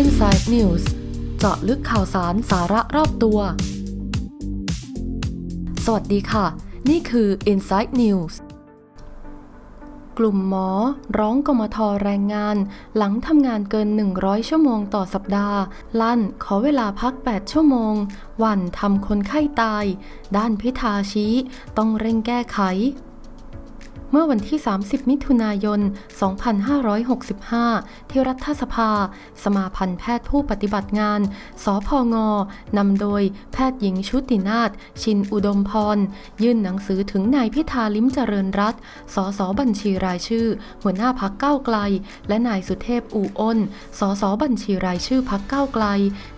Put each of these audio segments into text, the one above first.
Inside News เจาะลึกข่าวสารสาระรอบตัว สวัสดีค่ะ นี่คือ Inside News กลุ่มหมอ ร้องกมทแรงงาน หลังทำงานเกิน 100 ชั่วโมงต่อสัปดาห์ ลั่นขอเวลาพัก 8 ชั่วโมง วันทำคนไข้ตาย ด้านพิธาชี้ ต้องเร่งแก้ไข เมื่อวันที่ 30 มิถุนายน 2565 ที่รัฐสภา สมาพันธ์แพทย์ผู้ปฏิบัติงาน สพง นำโดยแพทย์หญิงชุตินาถชินอุดมพร ยื่นหนังสือถึงนายพิธาลิ้มเจริญรัตสสบัญชีรายชื่อ หัวหน้าพักเก้าไกล และนายสุเทพอู่อ้นสสบัญชีรายชื่อพักเก้าไกล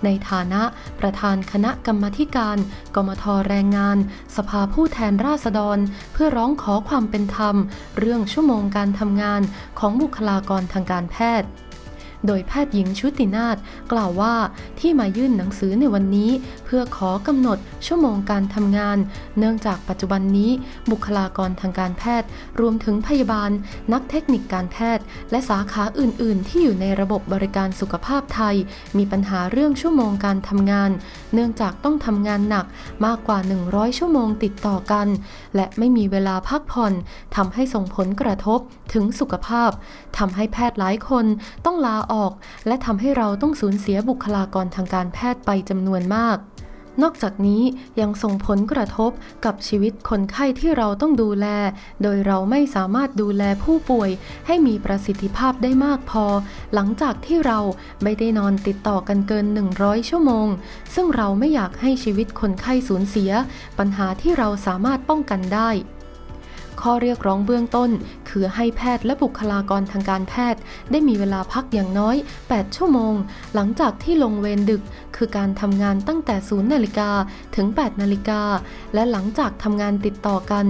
ในฐานะประธานคณะกรรมธิการ กมทแรงงาน สภาผู้แทนราษฎร เพื่อร้องขอความเป็นธรรมเรื่องชั่วโมงการทำงานของบุคลากรทางการแพทย์ โดยแพทย์หญิงชุตินาถกล่าวว่าที่มายื่นหนังสือในวันนี้ เพื่อขอกำหนดชั่วโมงการทำงาน เนื่องจากปัจจุบันนี้ บุคลากรทางการแพทย์ รวมถึงพยาบาล นักเทคนิคการแพทย์ และสาขาอื่น ๆ ที่อยู่ในระบบบริการสุขภาพไทย มีปัญหาเรื่องชั่วโมงการทำงาน เนื่องจากต้องทำงานหนักมากกว่า 100 ชั่วโมงติดต่อกัน และไม่มีเวลาพักผ่อนทำให้ส่งผลกระทบถึงสุขภาพทำให้แพทย์หลายคนต้องลาออกและทำให้เราต้องสูญเสียบุคลากรทางการแพทย์ไปจำนวนมาก นอกจากนี้ยังส่งผลกระทบกับชีวิตคนไข้ที่เราต้องดูแล โดยเราไม่สามารถดูแลผู้ป่วยให้มีประสิทธิภาพได้มากพอ หลังจากที่เราไม่ได้นอนติดต่อกันเกิน 100 ชั่วโมง ซึ่งเราไม่อยากให้ชีวิตคนไข้สูญเสีย ปัญหาที่เราสามารถป้องกันได้ข้อเรียกร้องเบื้องต้น คือให้แพทย์และบุคลากรทางการแพทย์ ได้มีเวลาพักอย่างน้อย 8 ชั่วโมง หลังจากที่ลงเวรดึก คือการทำงานตั้งแต่ 0 นาฬิกาถึง 8 นาฬิกา และหลังจากทำงานติดต่อกัน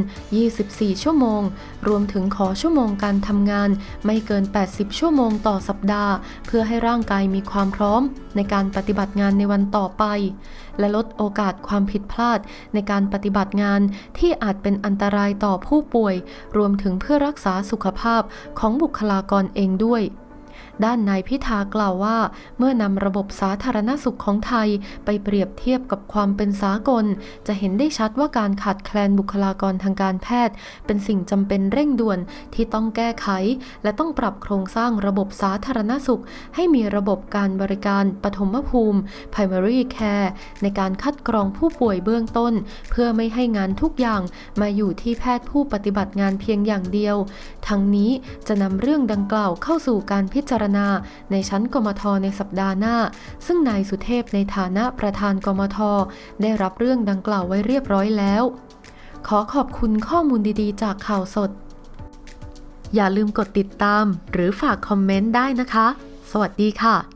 24 ชั่วโมง รวมถึงขอชั่วโมงการทำงาน ไม่เกิน 80 ชั่วโมงต่อสัปดาห์ เพื่อให้ร่างกายมีความพร้อม ในการปฏิบัติงานในวันต่อไป และลดโอกาสความผิดพลาด ในการปฏิบัติงานที่อาจเป็นอันตรายต่อผู้ป่วย รวมถึงเพื่อรักษาาสุขภาพของบุคลากรเองด้วย ด้านนายพิธากล่าวว่า เมื่อนำระบบสาธารณสุขของไทยไปเปรียบเทียบกับความเป็นสากล จะเห็นได้ชัดว่าการขาดแคลนบุคลากรทางการแพทย์ เป็นสิ่งจำเป็นเร่งด่วนที่ต้องแก้ไข และต้องปรับโครงสร้างระบบสาธารณสุข ให้มีระบบการบริการปฐมภูมิ primary care ในการคัดกรองผู้ป่วยเบื้องต้น เพื่อไม่ให้งานทุกอย่างมาอยู่ที่แพทย์ผู้ปฏิบัติงานเพียงอย่างเดียว ทั้งนี้จะนำเรื่องดังกล่าวเข้าสู่การพิจารณาในชั้นกมทในสัปดาห์หน้า ซึ่งนายสุเทพในฐานะประธานกมทได้รับเรื่องดังกล่าวไว้เรียบร้อยแล้ว ขอขอบคุณข้อมูลดีๆ จากข่าวสด อย่าลืมกดติดตามหรือฝากคอมเมนต์ได้นะคะ สวัสดีค่ะ